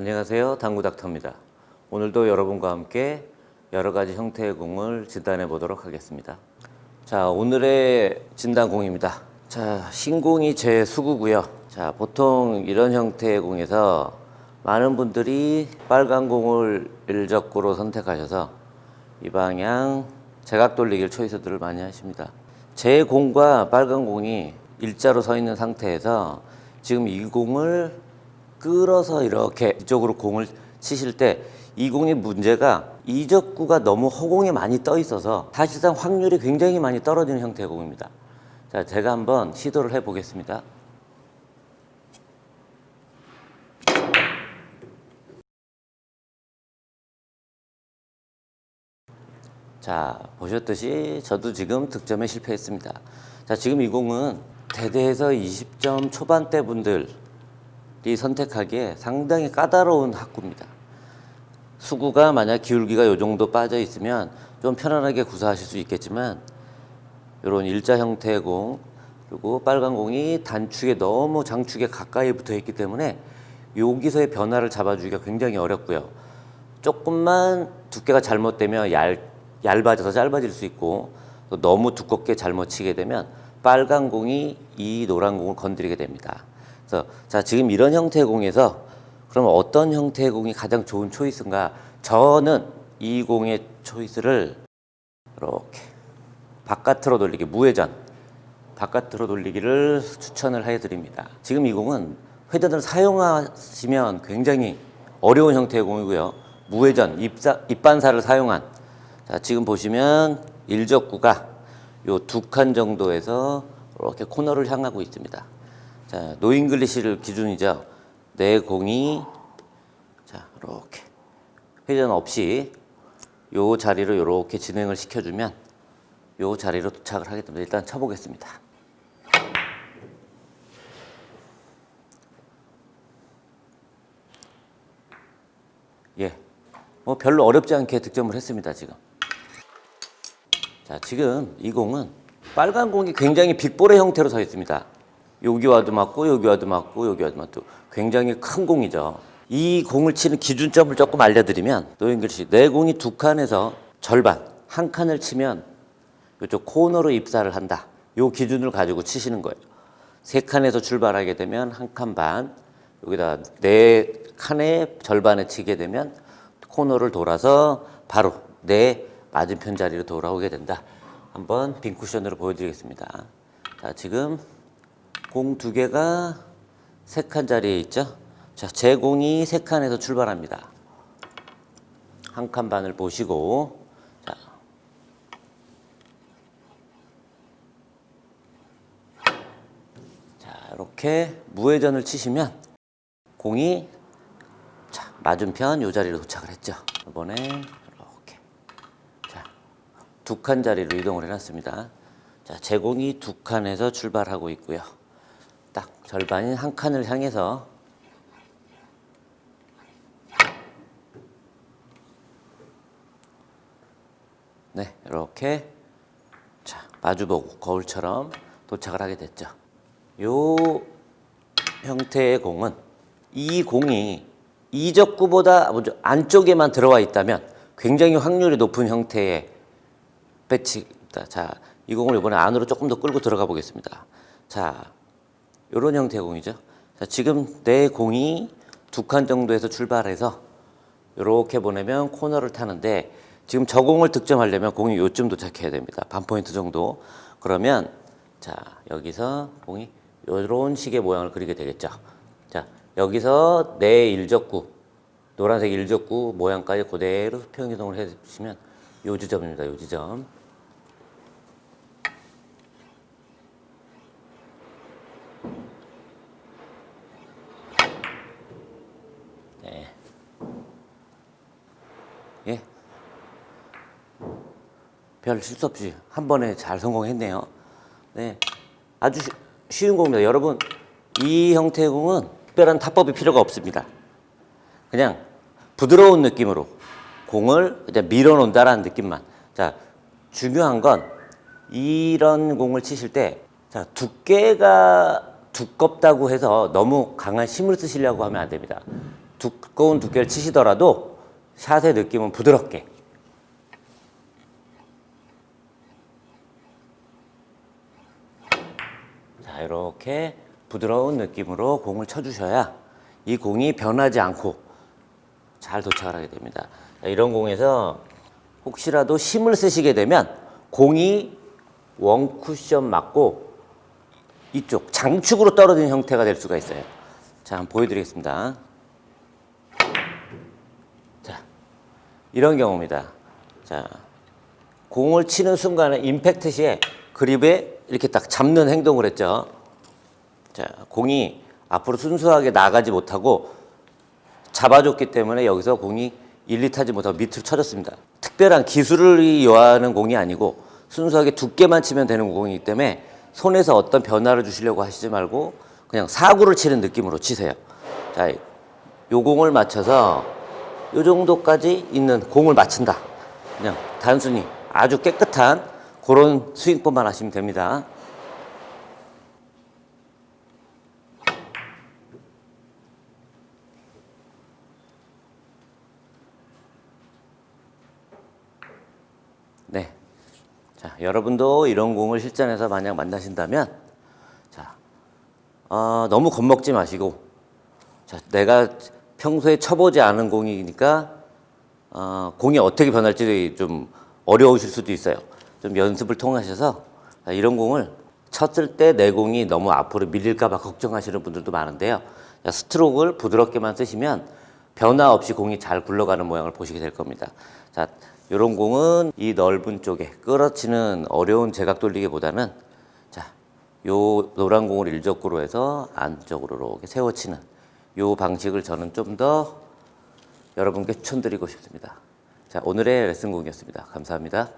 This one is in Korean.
안녕하세요. 당구 닥터입니다. 오늘도 여러분과 함께 여러 가지 형태의 공을 진단해 보도록 하겠습니다. 자, 오늘의 진단공입니다. 자, 신공이 제 수구고요. 자, 보통 이런 형태의 공에서 많은 분들이 빨간 공을 일적구로 선택하셔서 이 방향 제각 돌리기를 초이스들을 많이 하십니다. 제 공과 빨간 공이 일자로 서 있는 상태에서 지금 이 공을 끌어서 이렇게 이쪽으로 공을 치실 때 이 공의 문제가 이적구가 너무 허공에 많이 떠 있어서 사실상 확률이 굉장히 많이 떨어지는 형태의 공입니다. 자, 제가 한번 시도를 해 보겠습니다. 자, 보셨듯이 저도 지금 득점에 실패했습니다. 자, 지금 이 공은 대대에서 20점 초반대 분들이 선택하기에 상당히 까다로운 학구입니다. 수구가 만약 기울기가 이 정도 빠져 있으면 좀 편안하게 구사하실 수 있겠지만 이런 일자 형태의 공 그리고 빨간 공이 단축에 너무 장축에 가까이 붙어 있기 때문에 여기서의 변화를 잡아주기가 굉장히 어렵고요. 조금만 두께가 잘못되면 얇, 얇아져서 짧아질 수 있고 또 너무 두껍게 잘못 치게 되면 빨간 공이 이 노란 공을 건드리게 됩니다. 그래서 자 지금 이런 형태의 공에서 그러면 어떤 형태의 공이 가장 좋은 초이스인가? 저는 이 공의 초이스를 이렇게 바깥으로 돌리기 무회전 바깥으로 돌리기를 추천을 해드립니다. 지금 이 공은 회전을 사용하시면 굉장히 어려운 형태의 공이고요. 무회전 입사, 입반사를 사용한 자, 지금 보시면 일적구가 요 두 칸 정도에서 이렇게 코너를 향하고 있습니다. 자, 노잉글리시를 기준이죠. 내 공이 자, 이렇게 회전 없이 요 자리로 이렇게 진행을 시켜주면 요 자리로 도착을 하게 됩니다. 일단 쳐보겠습니다. 예, 뭐 별로 어렵지 않게 득점을 했습니다. 지금. 자, 지금 이 공은 빨간 공이 굉장히 빅볼의 형태로 서 있습니다. 여기 와도 맞고 여기 와도 맞고 여기 와도 맞고 굉장히 큰 공이죠. 이 공을 치는 기준점을 조금 알려드리면 노인글 씨 내 공이 두 칸에서 절반 한 칸을 치면 이쪽 코너로 입사를 한다. 요 기준을 가지고 치시는 거예요. 세 칸에서 출발하게 되면 한 칸 반, 여기다 네 칸의 절반에 치게 되면 코너를 돌아서 바로 내 맞은편 자리로 돌아오게 된다. 한번 빈 쿠션으로 보여드리겠습니다. 자, 지금 공 두 개가 세 칸 자리에 있죠. 자, 제 공이 세 칸에서 출발합니다. 한 칸 반을 보시고, 자, 자, 이렇게 무회전을 치시면 공이 자, 맞은편 요 자리로 도착을 했죠. 이번에 이렇게 자, 두 칸 자리로 이동을 해놨습니다. 자, 제 공이 두 칸에서 출발하고 있고요. 딱 절반인 한 칸을 향해서 네, 이렇게 자, 마주보고 거울처럼 도착을 하게 됐죠. 요 형태의 공은 이 공이 이적구보다 먼저 안쪽에만 들어와 있다면 굉장히 확률이 높은 형태의 배치입니다. 자, 이 공을 이번에 안으로 조금 더 끌고 들어가 보겠습니다. 자, 요런 형태의 공이죠. 자, 지금 내 공이 두 칸 정도에서 출발해서 이렇게 보내면 코너를 타는데 지금 저 공을 득점하려면 공이 요쯤 도착해야 됩니다. 반 포인트 정도. 그러면 자 여기서 공이 이런 식의 모양을 그리게 되겠죠. 자 여기서 내 일적구 노란색 일적구 모양까지 그대로 수평 이동을 해주시면 요 지점입니다. 요 지점. 예. 별 실수 없이 한 번에 잘 성공했네요. 네. 아주 쉬- 쉬운 공입니다. 여러분, 이 형태의 공은 특별한 타법이 필요가 없습니다. 그냥 부드러운 느낌으로 공을 그냥 밀어 놓는다라는 느낌만. 자, 중요한 건 이런 공을 치실 때, 자, 두께가 두껍다고 해서 너무 강한 힘을 쓰시려고 하면 안 됩니다. 두꺼운 두께를 치시더라도 샷의 느낌은 부드럽게 자 이렇게 부드러운 느낌으로 공을 쳐주셔야 이 공이 변하지 않고 잘 도착을 하게 됩니다. 자, 이런 공에서 혹시라도 힘을 쓰시게 되면 공이 원 쿠션 맞고 이쪽 장축으로 떨어지는 형태가 될 수가 있어요. 자, 한번 보여드리겠습니다. 이런 경우입니다. 자, 공을 치는 순간에 임팩트 시에 그립에 이렇게 딱 잡는 행동을 했죠. 자, 공이 앞으로 순수하게 나가지 못하고 잡아줬기 때문에 여기서 공이 일리 타지 못하고 밑으로 쳐졌습니다. 특별한 기술을 요하는 공이 아니고 순수하게 두께만 치면 되는 공이기 때문에 손에서 어떤 변화를 주시려고 하시지 말고 그냥 사구를 치는 느낌으로 치세요. 자, 요 공을 맞춰서 요 정도까지 있는 공을 맞춘다. 그냥 단순히 아주 깨끗한 그런 스윙법만 하시면 됩니다. 네. 자, 여러분도 이런 공을 실전에서 만약 만나신다면, 자, 어, 너무 겁먹지 마시고, 자, 내가 평소에 쳐보지 않은 공이니까, 어, 공이 어떻게 변할지 좀 어려우실 수도 있어요. 좀 연습을 통하셔서 자, 이런 공을 쳤을 때 내 공이 너무 앞으로 밀릴까봐 걱정하시는 분들도 많은데요. 자, 스트로크를 부드럽게만 쓰시면 변화 없이 공이 잘 굴러가는 모양을 보시게 될 겁니다. 자, 이런 공은 이 넓은 쪽에 끌어치는 어려운 제각 돌리기보다는 자, 요 노란 공을 일적구로 해서 안쪽으로 이렇게 세워치는 요 방식을 저는 좀 더 여러분께 추천드리고 싶습니다. 자, 오늘의 레슨곡이었습니다. 감사합니다.